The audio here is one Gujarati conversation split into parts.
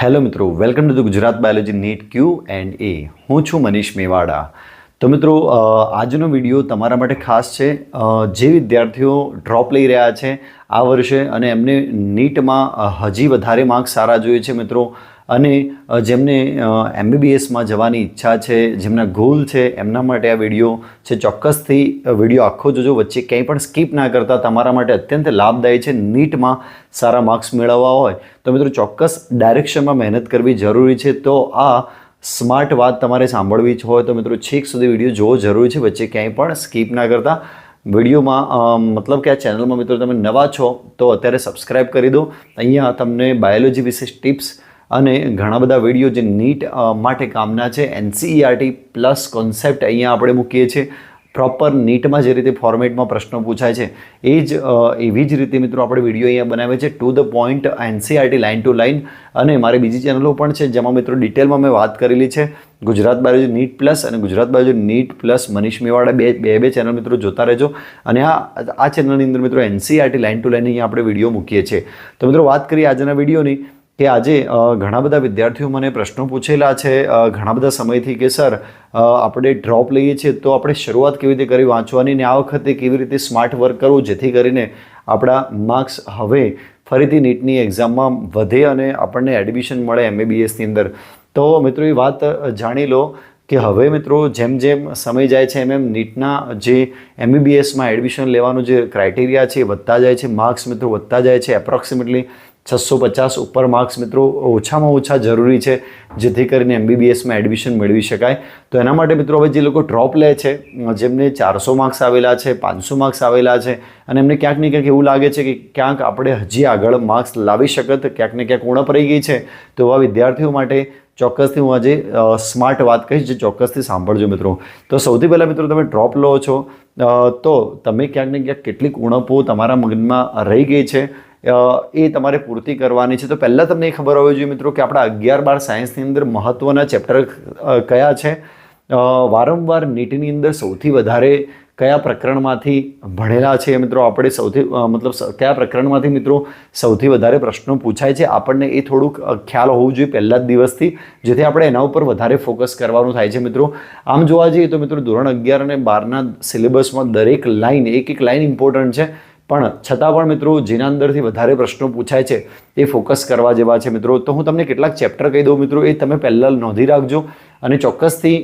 હેલો મિત્રો welcome to the Gujarat biology NEET Q and A હું છું મનીષ મેવાડા. તો મિત્રો આજનો વીડિયો તમારા માટે ખાસ છે. જે વિદ્યાર્થીઓ ડ્રોપ લઈ રહ્યા છે આ વર્ષે અને એમને નીટમાં હજી વધારે માર્ક્સ સારા જોઈએ છે મિત્રો. અને જેમને એમબીબીએસમાં જવાની ઈચ્છા છે, જેમના ગોલ છે, એમના માટે આ વીડિયો છે. ચોક્કસથી વીડિયો આખો જોજો. વચ્ચે ક્યાંય પણ સ્કીપ ના કરતા તમારા માટે અત્યંત લાભદાયી છે. નીટમાં સારા માર્ક્સ મેળવવા હોય તો મિત્રો ચોક્કસ ડાયરેક્શનમાં મહેનત કરવી જરૂરી છે. તો આ સ્માર્ટ વાત તમારે સાંભળવી જ હોય તો મિત્રો છેક સુધી વીડિયો જોવો જરૂરી છે. વચ્ચે ક્યાંય પણ સ્કીપ ના કરતા વિડીયોમાં મતલબ કે આ ચેનલમાં મિત્રો તમે નવા છો તો અત્યારે સબસ્ક્રાઈબ કરી દો. અહીંયા તમને બાયોલોજી વિશે ટિપ્સ અને ઘણા બધા વીડિયો જે નીટ માટે કામના છે એનસીઈઆરટી પ્લસ કોન્સેપ્ટ અહીંયા આપણે મૂકીએ છીએ. પ્રોપર નીટમાં જે રીતે ફોર્મેટમાં પ્રશ્નો પૂછાય છે, એ જ એવી જ રીતે મિત્રો આપણે વીડિયો અહીંયા બનાવે છે to the point NCERT line to line અને મારી બીજી ચેનલો પણ છે, જેમાં મિત્રો ડિટેલમાં મેં વાત કરેલી છે. ગુજરાત બાજુ નીટ પ્લસ અને ગુજરાત બાજુ નીટ પ્લસ મનીષ મેવાડા બે બે બે ચેનલ મિત્રો જોતા રહેજો. અને આ આ ચેનલની અંદર મિત્રો એનસીઆરટી લાઇન ટુ લાઇન અહીંયા આપણે વીડિયો મૂકીએ છીએ. તો મિત્રો વાત કરીએ આજના વિડીયોની. કે આજે ઘણા બધા વિદ્યાર્થીઓ મને પ્રશ્નો પૂછેલા છે ઘણા બધા સમયથી કે, સર આપણે ડ્રોપ લઈએ છીએ, તો આપણે શરૂઆત કેવી રીતે કરી વાંચવાની ને આ વખતે કેવી રીતે સ્માર્ટ વર્ક કરવું? જેથી કરીને આપણા માર્ક્સ હવે ફરીથી નીટની એક્ઝામમાં વધે અને આપણને એડમિશન મળે એમબીબીએસની અંદર. તો મિત્રો, એ વાત જાણી લો કે હવે મિત્રો, જેમ જેમ સમય જાય છે, એમ એમ નીટના જે એમબીબીએસમાં એડમિશન લેવાનું જે ક્રાઇટેરિયા છે, એ વધતા જાય છે, માર્ક્સ મિત્રો વધતા જાય છે, એપ્રોક્સિમેટલી છસો પચાસ ઉપર માર્ક્સ મિત્રો ઓછામાં ઓછા જરૂરી છે, જેથી કરીને એમબીબીએસમાં એડમિશન મેળવી શકાય. તો એના માટે મિત્રો હવે જે લોકો ડ્રોપ લે છે જેમને ચારસો માર્ક્સ આવેલા છે, પાંચસો માર્ક્સ આવેલા છે, અને એમને ક્યાંક ને ક્યાંક એવું લાગે છે કે ક્યાંક આપણે હજી આગળ માર્ક્સ લાવી શકત, ક્યાંક ને ક્યાંક ઉણપ રહી ગઈ છે. તો એવા વિદ્યાર્થીઓ માટે ચોક્કસથી હું આજે સ્માર્ટ વાત કહીશ જે ચોક્કસથી સાંભળજો મિત્રો. તો સૌથી પહેલાં મિત્રો તમે ડ્રોપ લો છો તો તમે ક્યાંક ને ક્યાંક કેટલીક ઉણપો તમારા મગજમાં રહી ગઈ છે એ તમારે પૂર્તિ કરવાની છે. તો પહેલાં તમને એ ખબર હોવી જોઈએ મિત્રો કે આપણા અગિયાર બાર સાયન્સની અંદર મહત્ત્વના ચેપ્ટર કયા છે? વારંવાર નીટની અંદર સૌથી વધારે કયા પ્રકરણમાંથી ભણેલા છે મિત્રો? આપણે સૌથી મતલબ કયા પ્રકરણમાંથી મિત્રો સૌથી વધારે પ્રશ્નો પૂછાય છે? આપણને એ થોડુંક ખ્યાલ હોવું જોઈએ પહેલા જ દિવસથી, જેથી આપણે એના ઉપર વધારે ફોકસ કરવાનું થાય છે મિત્રો. આમ જોવા જઈએ તો મિત્રો ધોરણ અગિયાર અને બારના સિલેબસમાં દરેક લાઈન એક એક લાઈન ઇમ્પોર્ટન્ટ છે. પણ છતાં પણ મિત્રો, જેના અંદરથી વધારે પ્રશ્નો પૂછાય છે, એ ફોકસ કરવા જેવા છે મિત્રો. તો હું તમને કેટલાક ચેપ્ટર કહી દઉં મિત્રો, એ તમે પહેલાં નોંધી રાખજો. અને ચોક્કસથી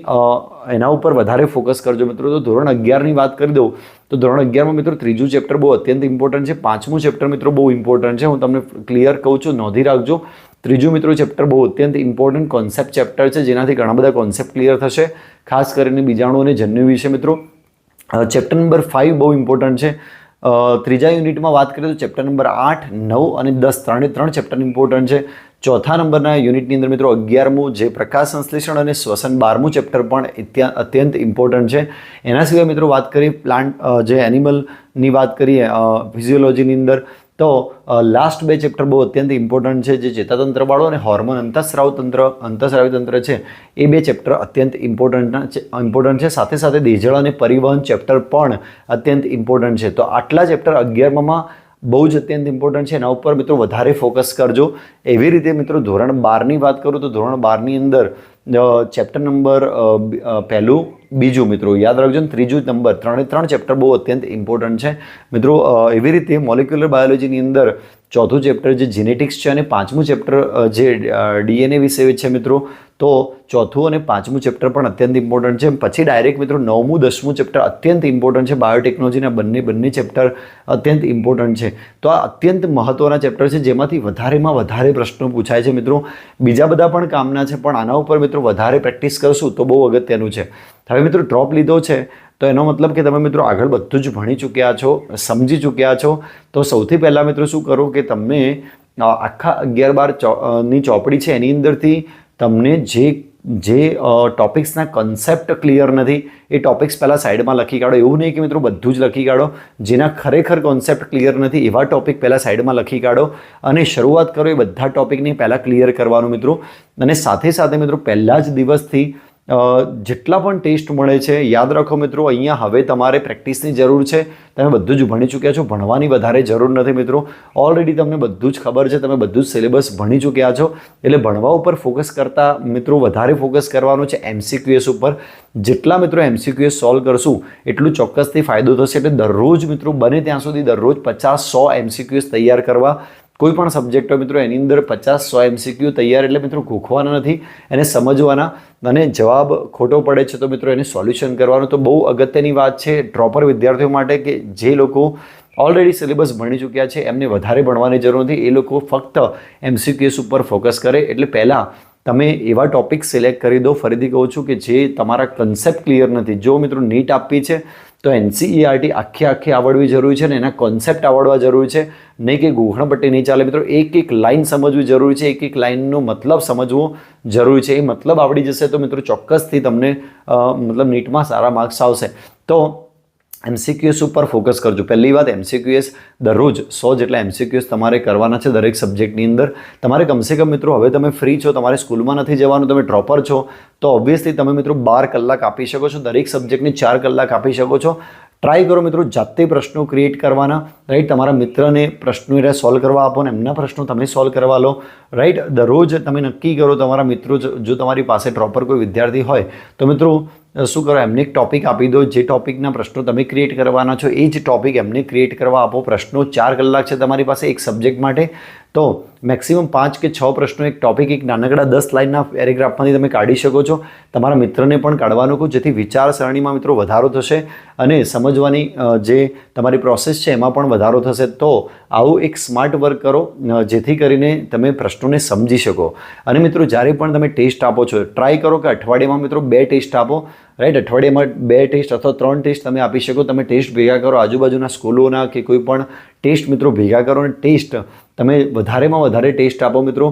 એના ઉપર વધારે ફોકસ કરજો મિત્રો. તો ધોરણ અગિયારની વાત કરી દઉં, તો ધોરણ અગિયારમાં મિત્રો ત્રીજું ચેપ્ટર બહુ અત્યંત ઇમ્પોર્ટન્ટ છે. પાંચમું ચેપ્ટર મિત્રો બહુ ઇમ્પોર્ટન્ટ છે. હું તમને ક્લિયર કહું છું, નોંધી રાખજો. ત્રીજું મિત્રો ચેપ્ટર બહુ અત્યંત ઇમ્પોર્ટન્ટ કોન્સેપ્ટ ચેપ્ટર છે, જેનાથી ઘણા બધા કોન્સેપ્ટ ક્લિયર થશે. ખાસ કરીને બીજાણુ અને જન્યુ વિશે મિત્રો. ચેપ્ટર નંબર ફાઇવ બહુ ઇમ્પોર્ટન્ટ છે. ત્રીજા યુનિટમાં વાત કરીએ તો ચેપ્ટર નંબર આઠ, નવ અને દસ, ત્રણે ત્રણ ચેપ્ટર ઇમ્પોર્ટન્ટ છે. ચોથા નંબરના યુનિટની અંદર મિત્રો અગિયારમું જે પ્રકાશ સંશ્લેષણ અને શ્વસન બારમું ચેપ્ટર પણ અત્યંત ઇમ્પોર્ટન્ટ છે. એના સિવાય મિત્રો વાત કરીએ પ્લાન્ટ જે એનિમલની વાત કરીએ ફિઝિયોલોજીની અંદર તો લાસ્ટ બે ચેપ્ટર બહુ અત્યંત ઇમ્પોર્ટન્ટ છે જે ચેતાતંત્રવાળો અને હોર્મોન અંતઃસ્રાવ તંત્ર, અંતઃસ્રાવી તંત્ર છે. એ બે ચેપ્ટર અત્યંત ઇમ્પોર્ટન્ટ ઇમ્પોર્ટન્ટ છે સાથે સાથે દેજળ અને પરિવહન ચેપ્ટર પણ અત્યંત ઇમ્પોર્ટન્ટ છે. તો આટલા ચેપ્ટર અગિયારમાં બહુ જ અત્યંત ઇમ્પોર્ટન્ટ છે. એના ઉપર મિત્રો વધારે ફોકસ કરજો. એવી રીતે મિત્રો ધોરણ બારની વાત કરું તો ધોરણ બારની અંદર ચેપ્ટર નંબર પહેલું, બીજું મિત્રો, યાદ રાખજો ત્રીજું નંબર ત્રણે ત્રણ ચેપ્ટર બહુ અત્યંત ઇમ્પોર્ટન્ટ છે. મિત્રો એવી રીતે મોલિક્યુલર બાયોલોજીની અંદર ચોથું ચેપ્ટર જે જીનેટિક્સ છે અને પાંચમું ચેપ્ટર જે ડીએનએ વિશે છે મિત્રો, તો ચોથું અને પાંચમું ચેપ્ટર પણ અત્યંત ઇમ્પોર્ટન્ટ છે. પછી ડાયરેક્ટ મિત્રો નવમું, દસમું ચેપ્ટર અત્યંત ઇમ્પોર્ટન્ટ છે. બાયોટેકનોલોજીના બંને બંને ચેપ્ટર અત્યંત ઇમ્પોર્ટન્ટ છે. તો આ અત્યંત મહત્ત્વના ચેપ્ટર છે, જેમાંથી વધારેમાં વધારે પ્રશ્નો પૂછાય છે મિત્રો. બીજા બધા પણ કામના છે, પણ આના ઉપર મિત્રો વધારે પ્રેક્ટિસ કરશું તો બહુ અગત્યનું છે. હવે મિત્રો ડ્રોપ લીધો છે. તો એનો મતલબ કે તમે મિત્રો આગળ બધું જ ભણી ચૂક્યા છો, સમજી ચૂક્યા છો. તો સૌથી પહેલાં મિત્રો શું કરો કે તમને આખા અગિયાર બારની ચોપડી છે એની અંદરથી તમને જે જે ટોપિક્સના કન્સેપ્ટ ક્લિયર નથી, એ ટોપિક્સ પહેલાં સાઈડમાં લખી કાઢો. એવું નહીં કે મિત્રો બધું જ લખી કાઢો. જેના ખરેખર કોન્સેપ્ટ ક્લિયર નથી, એવા ટોપિક પહેલાં સાઈડમાં લખી કાઢો. અને શરૂઆત કરો એ બધા ટોપિકને પહેલાં ક્લિયર કરવાનું મિત્રો. અને સાથે સાથે મિત્રો પહેલાં જ દિવસથી જેટલા પણ ટેસ્ટ મળે છે, યાદ રાખો મિત્રો, અહીંયા હવે તમારે પ્રેક્ટિસની જરૂર છે. તમે બધું જ ભણી ચૂક્યા છો, ભણવાની વધારે જરૂર નથી મિત્રો. ઓલરેડી તમને બધું જ ખબર છે, તમે બધું જ સિલેબસ ભણી ચૂક્યા છો. એટલે ભણવા ઉપર ફોકસ કરતા મિત્રો વધારે ફોકસ કરવાનું છે એમસીક્યુએસ ઉપર. જેટલા મિત્રો એમસીક્યુએસ સોલ્વ કરશું, એટલું ચોક્કસથી ફાયદો થશે. એટલે દરરોજ મિત્રો બને ત્યાં સુધી દરરોજ પચાસ સો એમસીક્યુએસ તૈયાર કરવા. કોઈ પણ સબ્જેક્ટ હોય મિત્રો, એની અંદર પચાસ સો એમસીક્યુ તૈયાર એટલે મિત્રો ગોખવાના નથી, એને સમજવાના અને જવાબ ખોટો પડે છે તો મિત્રો એને સોલ્યુશન કરવાનું. તો બહુ અગત્યની વાત છે ડ્રોપર વિદ્યાર્થીઓ માટે કે જે લોકો ઓલરેડી સિલેબસ ભણી ચૂક્યા છે, એમને વધારે ભણવાની જરૂર નથી. એ લોકો ફક્ત એમસીક્યુએસ ઉપર ફોકસ કરે. એટલે પહેલાં તમે એવા ટોપિક સિલેક્ટ કરી દો. ફરીથી કહું છું કે જે તમારા કન્સેપ્ટ ક્લિયર નથી. જો મિત્રો નીટ આપવી છે, તો એનસીઈઆરટી આખી આખી આવડવી જરૂરી છે ને એના કોન્સેપ્ટ આવડવા જરૂરી છે. નહીં કે ગોખણપટ્ટી નહીં ચાલે. મિત્રો, એક એક લાઇન સમજવી જરૂરી છે. એક એક લાઇનનો મતલબ સમજવો જરૂરી છે. એ મતલબ આવડી જશે તો મિત્રો ચોક્કસથી તમને મતલબ નીટમાં સારા માર્ક્સ આવશે. તો એમસીક્યુએસ ઉપર ફોકસ કરજો. પહેલી વાત એમસીક્યુએસ દરરોજ સો જેટલા એમસીક્યુએસ તમારે કરવાના છે દરેક સબ્જેક્ટની અંદર. તમારે કમસે કમ મિત્રો, હવે તમે ફ્રી છો, તમારે સ્કૂલમાં નથી જવાનું, તમે ડ્રોપર છો, તો ઓબ્વિયસલી તમે મિત્રો બાર કલાક આપી શકો છો. દરેક સબ્જેક્ટને ચાર કલાક આપી શકો છો. ટ્રાય કરો મિત્રો, જાતે પ્રશ્નો ક્રિએટ કરવાના રાઈટ તમારા મિત્રને પ્રશ્નો એને સોલ્વ કરવા આપો ને એમના પ્રશ્નો તમે સોલ્વ કરવા લો રાઈટ દરરોજ તમે નક્કી કરો તમારા મિત્રો જો જો તમારી પાસે પ્રોપર કોઈ વિદ્યાર્થી હોય, તો મિત્રો શું કરો? એમને એક ટૉપિક આપી દો. જે ટોપિકના પ્રશ્નો તમે ક્રિએટ કરવાના છો, એ જ ટોપિક એમને ક્રિએટ કરવા આપો. પ્રશ્નો ચાર કલાક છે તમારી પાસે એક સબ્જેક્ટ માટે. તો મેક્સિમમ પાંચ કે છ પ્રશ્નો, એક ટોપિક એક નાનકડા દસ લાઇનના પેરેગ્રાફમાંથી તમે કાઢી શકો છો. તમારા મિત્રને પણ કાઢવાનું કહો, જેથી વિચારસરણીમાં મિત્રો વધારો થશે અને સમજવાની જે તમારી પ્રોસેસ છે એમાં પણ વધારો થશે. તો આવું એક સ્માર્ટ વર્ક કરો જેથી કરીને તમે પ્રશ્નોને સમજી શકો. અને મિત્રો, જ્યારે પણ તમે ટેસ્ટ આપો છો ટ્રાય કરો કે અઠવાડિયામાં મિત્રો બે ટેસ્ટ આપો. રાઈટ અઠવાડિયામાં બે ટેસ્ટ અથવા ત્રણ ટેસ્ટ તમે આપી શકો. તમે ટેસ્ટ ભેગા કરો આજુબાજુના સ્કૂલોના કે કોઈ પણ ટેસ્ટ મિત્રો, ભેગા કરો અને ટેસ્ટ તમે વધારેમાં વધારે ટેસ્ટ આપો મિત્રો.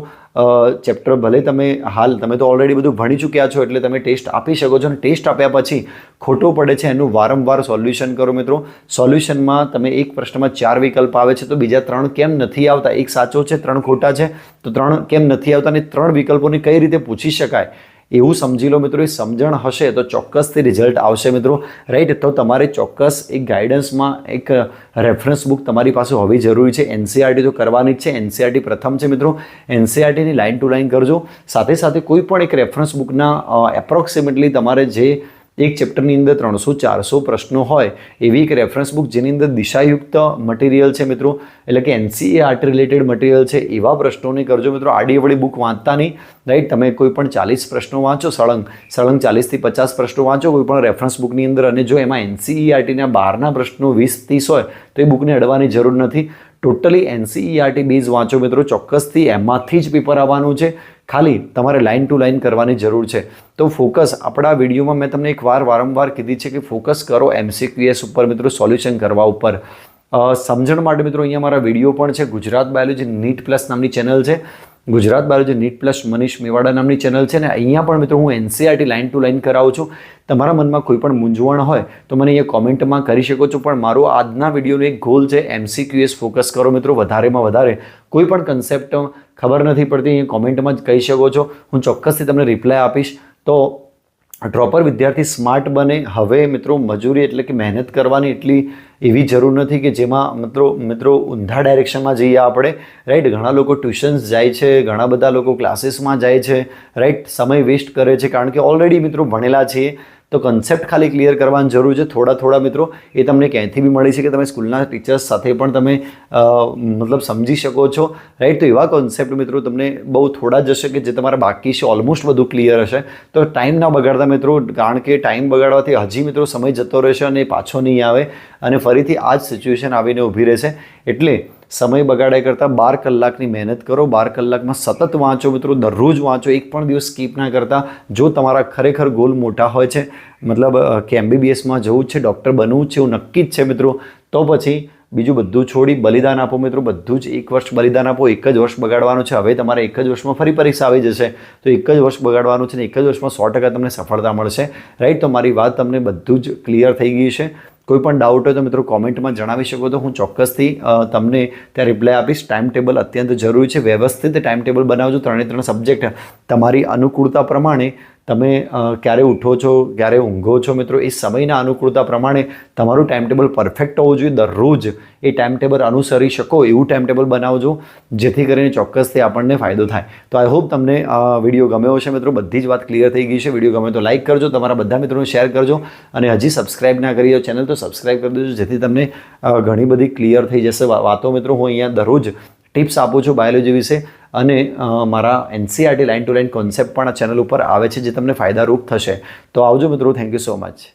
ચેપ્ટર ભલે તમે હાલ, તમે તો ઓલરેડી બધું ભણી ચૂક્યા છો એટલે તમે ટેસ્ટ આપી શકો છો અને ટેસ્ટ આપ્યા પછી ખોટો પડે છે એનું વારંવાર સોલ્યુશન કરો મિત્રો. સોલ્યુશનમાં તમે એક પ્રશ્નમાં ચાર વિકલ્પ આવે છે તો બીજા ત્રણ કેમ નથી આવતા? એક સાચો છે, ત્રણ ખોટા છે. તો ત્રણ કેમ નથી આવતા? અને ત્રણ વિકલ્પોને કઈ રીતે પૂછી શકાય? એવું સમજી લો મિત્રો, એ સમજણ હશે તો ચોક્કસથી રિઝલ્ટ આવશે મિત્રો. રાઈટ તો તમારે ચોક્કસ એક ગાઈડન્સમાં એક રેફરન્સ બુક તમારી પાસે હોવી જરૂરી છે. એનસીઆરટી તો કરવાની જ છે. એનસીઆરટી પ્રથમ છે મિત્રો. એનસીઆરટીની લાઇન ટુ લાઇન કરજો. સાથે સાથે કોઈ પણ એક રેફરન્સ બુકના એપ્રોક્સિમેટલી તમારે જે એક ચેપ્ટરની અંદર ત્રણસો, ચારસો પ્રશ્નો હોય એવી એક રેફરન્સ બુક જેની અંદર દિશાયુક્ત મટીરિયલ છે મિત્રો. એટલે કે એનસીએ આર્ટ રિલેટેડ મટીરિયલ છે, એવા પ્રશ્નોને કરજો મિત્રો. આડીએવળી બુક વાંચતા નહીં રાઈટ તમે કોઈ પણ ચાલીસ પ્રશ્નો વાંચો, સળંગ સળંગ ચાલીસથી પચાસ પ્રશ્નો વાંચો, કોઈ પણ રેફરન્સ બુકની અંદર. અને જો એમાં એનસીઈઆરટીના બારના પ્રશ્નો વીસ, ત્રીસ હોય, તો એ બુકને અડવાની જરૂર નથી. ટોટલી એનસીઈઆરટી બેઝ વાંચો મિત્રો. ચોક્કસથી એમાંથી જ પેપર આવવાનું છે. ખાલી તમારે લાઇન ટુ લાઇન કરવાની જરૂર છે. તો ફોકસ આપણા વિડીયોમાં મેં તમને એક વાર વારંવાર કીધી છે કે ફોકસ કરો એમસીક્યુએસ ઉપર મિત્રો સોલ્યુશન કરવા ઉપર. સમજણ માટે મિત્રો, અહીંયા મારા વીડિયો પણ છે. ગુજરાત બાયોલોજી નીટ પ્લસ નામની ચેનલ છે. Gujarat biology NEET plus Manish Mewada નામની ચેનલ છે ને, અહીંયા પણ મિત્રો હું એનસીઆરટી લાઇન ટુ લાઇન કરાવું છું. તમારા મનમાં કોઈ પણ મૂંઝવણ હોય તો મને અહીંયા કોમેન્ટમાં કરી શકો છો. પણ મારો આજના વિડીયોનો એક ગોલ છે એમસીક્યુએસ ફોકસ કરો મિત્રો, વધારેમાં વધારે. કોઈ પણ કન્સેપ્ટ ખબર નથી પડતી, અહીંયા કોમેન્ટમાં જ કહી શકો છો. હું ચોક્કસથી તમને રિપ્લાય આપીશ. તો ડ્રોપર વિદ્યાર્થી સ્માર્ટ બને. હવે મિત્રો મજૂરી એટલે કે મહેનત કરવાની એટલી એવી જરૂર નથી કે જેમાં મિત્રો મિત્રો ઊંધા ડાયરેક્શનમાં જઈએ આપણે રાઈટ ઘણા લોકો ટ્યુશન્સ જાય છે, ઘણા બધા લોકો ક્લાસીસમાં જાય છે રાઈટ સમય વેસ્ટ કરે છે. કારણ કે ઓલરેડી મિત્રો ભણેલા છીએ. તો કન્સેપ્ટ ખાલી ક્લિયર કરવાની જરૂર છે. થોડા થોડા મિત્રો, એ તમને ક્યાંયથી બી મળી છે કે તમે સ્કૂલના ટીચર્સ સાથે પણ તમે મતલબ સમજી શકો છો. રાઈટ તો એવા કોન્સેપ્ટ મિત્રો તમને બહુ થોડા જ હશે કે જે તમારા બાકી છે. ઓલમોસ્ટ બધું ક્લિયર હશે. તો ટાઈમ ના બગાડતા મિત્રો, કારણ કે ટાઈમ બગાડવાથી હજી મિત્રો સમય જતો રહેશે અને પાછો નહીં આવે અને ફરીથી આ જ સિચ્યુએશન આવીને ઊભી રહેશે. એટલે સમય બગાડ્યા કરતાં બાર કલાકની મહેનત કરો, બાર કલાકમાં સતત વાંચો મિત્રો, દરરોજ વાંચો, એક પણ દિવસ સ્કીપ ના કરતા. જો તમારા ખરેખર ગોલ મોટા હોય છે, મતલબ કે એમબીબીએસમાં જવું છે, ડૉક્ટર બનવું છે, એવું નક્કી જ છે મિત્રો, તો પછી બીજું બધું છોડી બલિદાન આપો મિત્રો, બધું જ એક વર્ષ બલિદાન આપો, એક જ વર્ષ બગાડવાનું છે. હવે તમારે એક જ વર્ષમાં ફરી પરીક્ષા આવી જશે. તો એક જ વર્ષ બગાડવાનું છે ને એક જ વર્ષમાં સો ટકા તમને સફળતા મળશે. રાઈટ? તો મારી વાત તમને બધું જ ક્લિયર થઈ ગઈ છે. કોઈ પણ ડાઉટ હોય તો મિત્રો કોમેન્ટમાં જણાવી શકો તો હું ચોક્કસથી તમને ત્યાં રિપ્લાય આપીશ. ટાઈમ ટેબલ અત્યંત જરૂરી છે. વ્યવસ્થિત ટાઈમ ટેબલ બનાવજો. ત્રણે ત્રણ સબ્જેક્ટ તમારી અનુકૂળતા પ્રમાણે તમે ક્યારે ઉઠો છો, ક્યારે ઊંઘો છો મિત્રો, એ સમયના અનુકૂળતા પ્રમાણે તમારું ટાઈમ ટેબલ પરફેક્ટ હોવું જોઈએ. દરરોજ એ ટાઈમ ટેબલ અનુસરી શકો, એવું ટાઈમ ટેબલ બનાવજો, જેથી કરીને ચોક્કસથી આપણને ફાયદો થાય. તો આઈ હોપ તમને વીડિયો ગમ્યો હશે મિત્રો. બધી જ વાત ક્લિયર થઈ ગઈ છે. વીડિયો ગમે તો લાઇક કરજો, તમારા બધા મિત્રોને શેર કરજો. અને હજી સબસ્ક્રાઇબ ના કરી ચેનલ તો સબસ્ક્રાઇબ કરી દેજો, જેથી તમને ઘણી બધી ક્લિયર થઈ જશે વાતો મિત્રો. હું અહીંયા દરરોજ ટિપ્સ આપું છું બાયોલોજી વિશે. અને મારા NCERT line to line concept પણ આ ચેનલ ઉપર આવે છે જે તમને ફાયદારૂપ થશે. તો આવજો મિત્રો થેન્ક યુ સો મચ